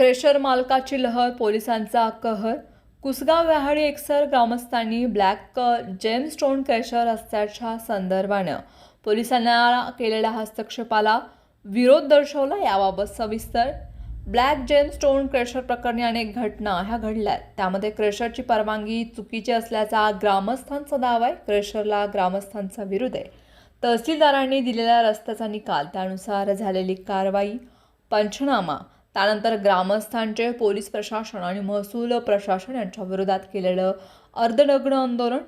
Crusher मालकाची लहर पोलिसांचा कहर. कुसगाव व्याहाळी एकसर ग्रामस्थांनी ब्लॅक जेमस्टोन क्रेशर रस्त्याच्या संदर्भानं पोलिसांना केलेल्या हस्तक्षेपाला विरोध दर्शवला याबाबत सविस्तर. ब्लॅक जेमस्टोन क्रेशर प्रकरणी अनेक घटना ह्या घडल्या त्यामध्ये क्रेशरची परवानगी चुकीची असल्याचा ग्रामस्थांचा दावा आहे. क्रेशरला ग्रामस्थांचा विरोध आहे. तहसीलदारांनी दिलेल्या रस्त्याचा निकाल त्यानुसार झालेली कारवाई पंचनामा त्यानंतर ग्रामस्थांचे पोलीस प्रशासन आणि महसूल प्रशासन यांच्या विरोधात केलेलं अर्धनग्न आंदोलन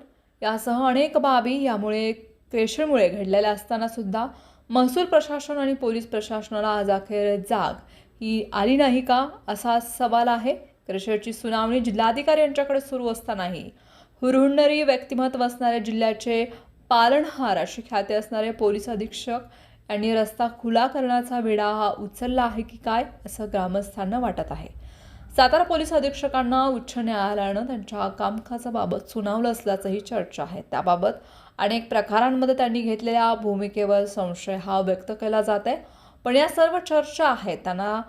यासह अनेक बाबी यामुळे क्रेशरमुळे घडलेल्या असताना सुद्धा महसूल प्रशासन आणि पोलीस प्रशासनाला आज अखेर जाग ही आली नाही का? असा सवाल आहे. क्रेशरची सुनावणी जिल्हाधिकारी यांच्याकडे सुरू असतानाही हुरहुंडरी व्यक्तिमत्व असणाऱ्या जिल्ह्याचे पालनहार अशी ख्याती असणारे पोलीस अधीक्षक आणि रस्ता खुला करण्याचा विडा हा उचलला आहे की काय असं ग्रामस्थांना वाटत आहे. सातारा पोलीस अधीक्षकांना उच्च न्यायालयानं त्यांच्या कामकाजाबाबत सुनावलं असल्याचंही चर्चा आहे. त्याबाबत अनेक प्रकारांमध्ये त्यांनी घेतलेल्या भूमिकेवर संशय हा व्यक्त केला जात आहे. पण या सर्व चर्चा आहेत. त्यांना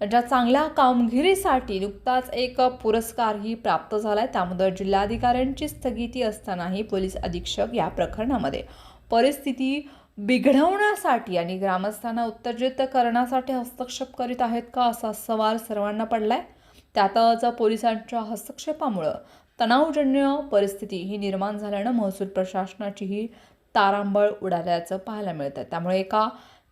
त्यांच्या चांगल्या कामगिरीसाठी नुकताच एक पुरस्कारही प्राप्त झाला आहे त्यामध्ये जिल्हाधिकाऱ्यांची स्थगिती असतानाही पोलीस अधीक्षक या प्रकरणामध्ये परिस्थिती बिघडवण्यासाठी आणि ग्रामस्थांना उत्तेजित करण्यासाठी हस्तक्षेप करीत आहेत का असा सवाल सर्वांना पडलाय. त्यातच पोलिसांच्या हस्तक्षेपामुळं तणावजन्य परिस्थिती ही निर्माण झाल्यानं महसूल प्रशासनाचीही तारांबळ उडाल्याचं पाहायला मिळतं त्यामुळे एका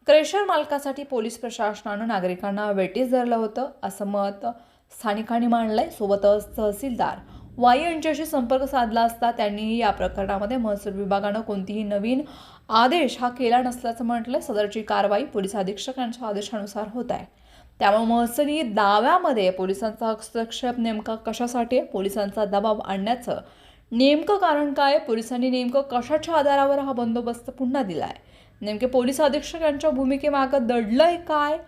क्रेशर मालकासाठी पोलीस प्रशासनानं नागरिकांना वेटीस धरलं होतं असं मत स्थानिकांनी आहे सोबतच तहसीलदार वाई यांच्याशी संपर्क साधला असता त्यांनीही या प्रकरणामध्ये महसूल विभागानं कोणतीही नवीन आदेश हा केला नसल्याचं म्हटलं. सदरची कारवाई पोलीस अधीक्षकांच्या आदेशानुसार होत आहे. त्यामुळे महसुली दाव्यामध्ये पोलिसांचा हस्तक्षेप नेमका कशासाठी आहे? पोलिसांचा दबाव आणण्याचं नेमकं कारण काय? पोलिसांनी नेमकं कशाच्या आधारावर हा बंदोबस्त पुन्हा दिला आहे नेमके पोलीस अधीक्षक यांच्या भूमिकेमागं दडलंय काय?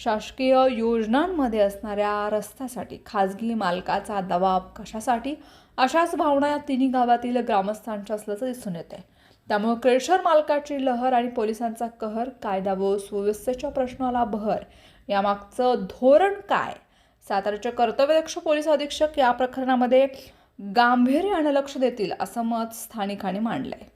शासकीय योजनांमध्ये असणाऱ्या रस्त्यासाठी खाजगी मालकाचा दबाव कशासाठी? अशाच भावना या तिन्ही गावातील ग्रामस्थांच्या असल्याचं दिसून येते त्यामुळे क्रेशर मालकाची लहर आणि पोलिसांचा कहर कायदा व सुव्यवस्थेच्या प्रश्नाला भर यामागचं धोरण काय? साताऱ्याचे कर्तव्यदक्ष पोलीस अधीक्षक या प्रकरणामध्ये गांभीर्यानं लक्ष देतील असं मत स्थानिकांनी मांडलंय.